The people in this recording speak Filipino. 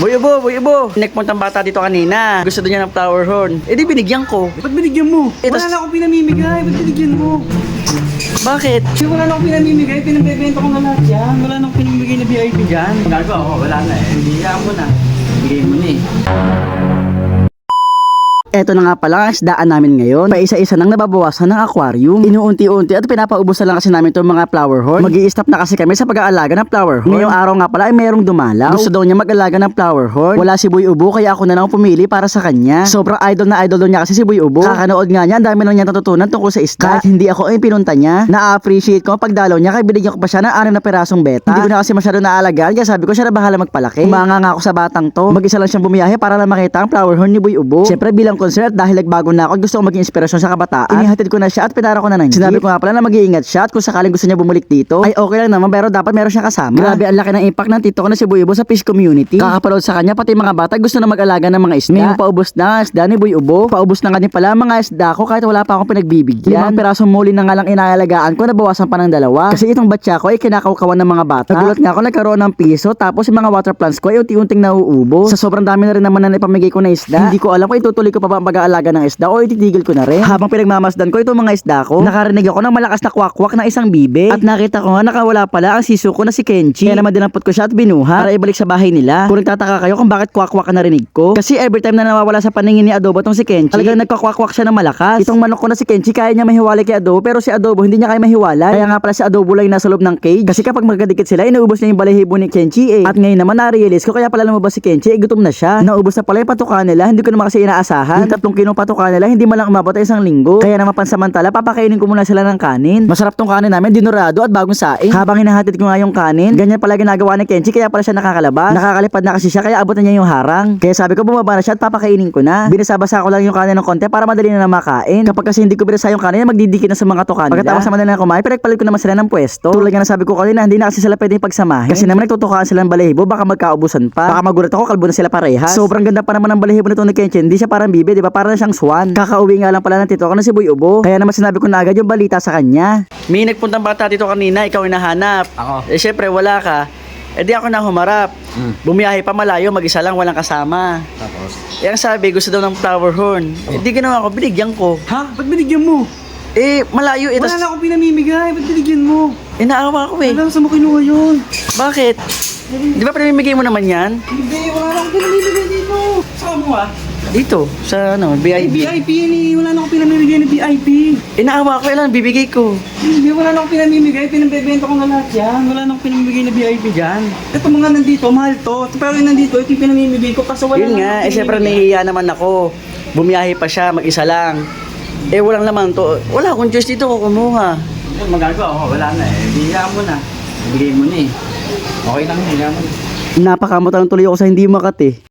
Boy Ubo, Boy Ubo. Nagpuntang bata dito kanina. Gusto niya ng flower horn. Eh di binigyan ko. Ba't binigyan mo? Eh, wala na akong pinamimigay. Ba't binigyan mo? Bakit? Kasi wala na akong pinamimigay. Pinagbebenta ko na lahat yan. Wala na akong pinamimigay na VIP dyan. Gago ako, wala na eh. Hindi mo na. Bigay mo na eh. Eto na nga pala ang isdaan namin ngayon. Paisa-isa nang nababawasan ng aquarium. Inuunti-unti at pinapaubusan lang kasi namin itong mga flower horn. mag stop na kasi kami sa pag-aalaga ng flower horn. Ngayong araw nga pala ay mayroong dumalaw. Gusto daw niya mag-alaga ng flower horn. Wala si Boy Ubo kaya ako na lang pumili para sa kanya. Sobrang idol na idol niya kasi si Boy Ubo. Kakanood nga niya, ang dami na niya natutunan tungkol sa isda. Kahit hindi ako ay pinunta niya. Na-appreciate ko pagdalaw niya kaya binigyan ko pa siya ng anim na perasong beta. Hindi ko na kasi masyado naalagaan kaya sabi ko siya na bahala magpalaki. Umanga nga ako sa batang to. Mag-isa lang siyang bumiyahe para lang makita ang flower horn ni Boy Ubo. Siyempre bilang concert dahil nagbago na ako at gusto ko maging inspirasyon sa kabataan. Inihatid ko na siya at pinara ko na ng Sinabi ko nga pala na mag-iingat siya at kung sakaling gusto niya bumalik dito ay okay lang naman pero dapat meron siyang kasama. Grabe ang laki ng impact ng tito ko na si Ubo sa fish community. Kakapanood sa kanya pati mga bata gusto na mag-alaga ng mga isda. Ngayon paubos na isda ni Ubo. Paubos na nga pala mga isda ko kahit wala pa akong pinagbibigyan. Limang pirasong muli na nga lang inaalagaan ko nabawasan pa ng dalawa. Kasi itong batya ko ay kinakawkawan ng mga bata. Nagulat nga ako nagkaroon ng piso tapos yung mga water plants ko ay unti-unting nauubo. Sa sobrang dami na rin naman na ipamigay ko na isda. Hindi ko alam kung itutuloy ko pa ba ang pag-aalaga ng isda o ititigil ko na rin. Habang pinagmamasdan ko itong mga isda ko, nakarinig ako ng malakas na kwak-kwak ng isang bibe. At nakita ko nga nakawala pala ang siso ko na si Kenchi. Kaya naman dinampot ko siya at binuha para ibalik sa bahay nila. Kung nagtataka kayo kung bakit kwak-kwak ang narinig ko. Kasi every time na nawawala sa paningin ni Adobo tong si Kenchi, talagang nagkakwak-kwak siya ng malakas. Itong manok ko na si Kenchi kaya niya mahiwalay kay Adobo pero si Adobo hindi niya kaya mahiwalay. Kaya nga pala si Adobo lang nasa loob ng cage. Kasi kapag magkadikit sila, inuubos niya yung balahibo ni Kenchi eh. At ngayon naman na-realize ko kaya pala lumabas si Kenchi, eh, gutom na siya. Naubos na pala yung patuka nila, hindi ko naman kasi inaasahan. Yung tatlong kinong patuka nila, hindi man lang umabot ay isang linggo. Kaya naman pansamantala, papakainin ko muna sila ng kanin. Masarap tong kanin namin, dinurado at bagong saing. Habang hinahatid ko nga yung kanin, ganyan pala ginagawa ni Kenchi, kaya pala siya nakakalabas. Nakakalipad na kasi siya, kaya abot na niya yung harang. Kaya sabi ko, bumaba na siya at papakainin ko na. Binasabasa ko lang yung kanin ng konti para madali na makain. Kapag kasi hindi ko binasa yung kanin, magdidikit na sa mga tuka nila. Pagkatapos naman nila kumain, pinagpalit ko naman sila ng pwesto. Tulad nga na sabi ko kanina, hindi na kasi sila pwedeng pagsamahin. Kasi naman nagtutukaan sila ng balahibo, baka magkaubusan pa. Baka magulat ako, kalbo na sila parehas. Sobrang ganda pa naman ng balahibo nito ni Kenchi. Hindi siya parang bibe, di ba? Parang siyang swan. Kakauwi nga lang pala ng tito ko na si Boy Ubo. Kaya naman sinabi ko na agad yung balita sa kanya. May nagpuntang bata dito kanina, ikaw hinahanap. Ako. Eh syempre wala ka. Eh di ako na humarap. Mm. Bumiyahe pa malayo, mag-isa lang, walang kasama. Tapos? Eh ang sabi, gusto daw ng flower horn. Eh di ginawa ko, binigyan ko. Ha? Ba't binigyan mo? Eh, malayo eh. Wala tas- na akong pinamimigay. Ba't binigyan mo? Eh, naawa ko eh. Wala, saan mo kinuha yun? Bakit? Di ba pinamimigay mo naman yan? Hindi, wala na akong pinamimigay dito. Saan mo ah? Dito, sa ano, Ay, VIP. VIP yan eh. Wala na akong pinamimigay na VIP. Eh, naawa ko, ilan bibigay ko. Hindi, wala na akong pinamimigay. Pinagbebenta ko na lahat yan. Wala na akong pinamimigay na VIP dyan. Ito mga nandito, mahal to. Pero yung nandito, ito yung pinamimigay ko. Kaso wala Yun na nga, akong eh syempre pinamimigay. nahihiya naman ako. Bumiyahe pa siya, mag-isa lang. Eh, walang laman to. Wala akong choice dito ko kumuha. Magagawa ako, wala na eh. Bigyan mo na. Bigay mo na eh. Okay lang, bigyan mo na. Napakamot ang tuloy ako sa hindi makati.